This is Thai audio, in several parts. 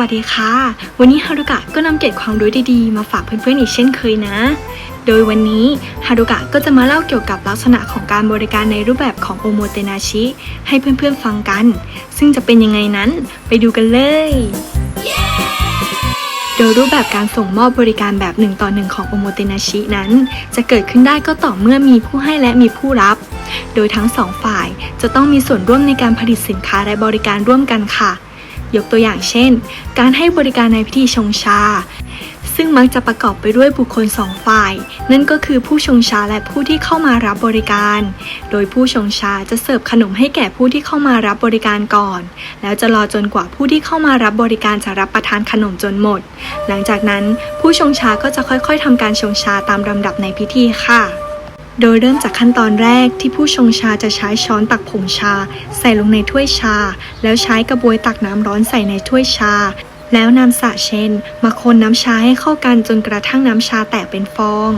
วัสดีค่ะ วันนี้ฮารุกะก็นำเกร็ดความรู้ดีๆ มาฝากเพื่อนๆอีกเช่นเคยนะ โดยวันนี้ฮารุกะก็จะมาเล่าเกี่ยวกับลักษณะของการบริการในรูปแบบของโอโมเตนาชิ ให้เพื่อนๆฟังกัน ซึ่งจะเป็นยังไงนั้นไปดูกันเลย โดยรูปแบบการส่งมอบบริการแบบหนึ่งต่อหนึ่งของโอโมเตนาชินั้น จะเกิดขึ้นได้ก็ต่อเมื่อมีผู้ให้และมีผู้รับ โดยทั้งสองฝ่ายจะต้องมีส่วนร่วมในการผลิตสินค้าและบริการร่วมกันค่ะ ยกตัวอย่างเช่น การให้บริการในพิธีชงชา ซึ่งมักจะประกอบไปด้วยบุคคลสองฝ่าย นั่นก็คือผู้ชงชาและผู้ที่เข้ามารับบริการ โดยผู้ชงชาจะเสิร์ฟขนมให้แก่ผู้ที่เข้ามารับบริการก่อน แล้วจะรอจนกว่าผู้ที่เข้ามารับบริการจะรับประทานขนมจนหมด หลังจากนั้นผู้ชงชาก็จะค่อยๆทำการชงชาตามลำดับในพิธีค่ะ โดยเริ่มจากขั้นตอนแรกที่ผู้ชงชาจะใช้ช้อนตักผงชา ใส่ลงในถ้วยชา แล้วใช้กระบวยตักน้ำร้อนใส่ในถ้วยชา แล้วนำสระเชนมาคนน้ำชาให้เข้ากันจนกระทั่งน้ำชาแตกเป็นฟอง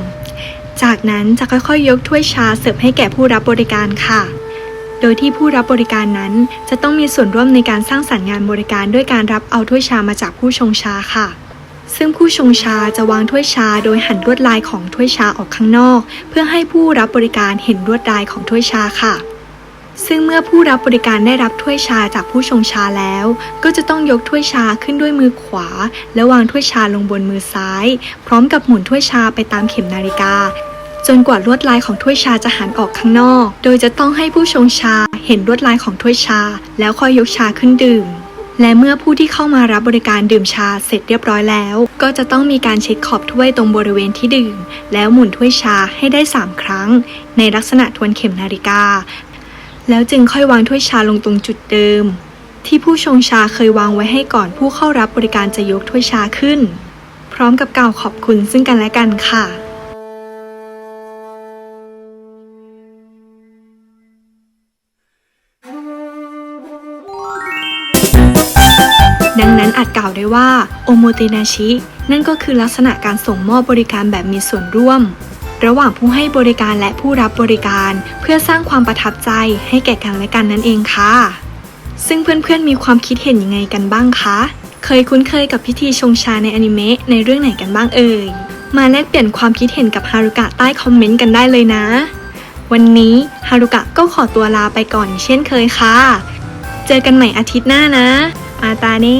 จากนั้นจะค่อยๆ ยกถ้วยชาเสิร์ฟให้แก่ผู้รับบริการค่ะ โดยที่ผู้รับบริการนั้นจะต้องมีส่วนร่วมในการสร้างสรรค์งานบริการด้วยการรับเอาถ้วยชามาจากผู้ชงชาค่ะ ซึ่งผู้ชงชาจะวางถ้วยชาโดยหันลวดลายของถ้วยชาออกข้างนอก เพื่อให้ผู้รับบริการเห็นลวดลายของถ้วยชาค่ะ ซึ่งเมื่อผู้รับบริการได้รับถ้วยชาจากผู้ชงชาแล้ว ก็จะต้องยกถ้วยชาขึ้นด้วยมือขวา แล้ววางถ้วยชาลงบนมือซ้าย พร้อมกับหมุนถ้วยชาไปตามเข็มนาฬิกา จนกว่าลวดลายของถ้วยชาจะหันออกข้างนอก โดยจะต้องให้ผู้ชงชาเห็นลวดลายของถ้วยชา แล้วค่อยยกชาขึ้นดื่ม และเมื่อผู้ที่เข้ามารับบริการดื่มชาเสร็จเรียบร้อยแล้ว ก็จะต้องมีการเช็ดขอบถ้วยตรงบริเวณที่ดื่ม แล้วหมุนถ้วยชาให้ได้ 3 ครั้ง ในลักษณะทวนเข็มนาฬิกา แล้วจึงค่อยวางถ้วยชาลงตรงจุดเดิม ที่ผู้ชงชาเคยวางไว้ให้ก่อนผู้เข้ารับบริการจะยกถ้วยชาขึ้น พร้อมกับกล่าวขอบคุณซึ่งกันและกันค่ะ ดังนั้นอาจกล่าวได้ว่าโอโมเตนาชินั่นก็คือลักษณะการส่งมอบบริการแบบมีส่วนร่วม ระหว่างผู้ให้บริการและผู้รับบริการ เพื่อสร้างความประทับใจให้แก่กันและกันนั่นเองค่ะ ซึ่งเพื่อนๆมีความคิดเห็นยังไงกันบ้างคะ เคยคุ้นเคยกับพิธีชงชาในอนิเมะในเรื่องไหนกันบ้างเอ่ย มาแลกเปลี่ยนความคิดเห็นกับฮารุกะใต้คอมเมนต์กันได้เลยนะ วันนี้ฮารุกะก็ขอตัวลาไปก่อนเช่นเคยค่ะ เจอกันใหม่อาทิตย์หน้านะ มาตาเน่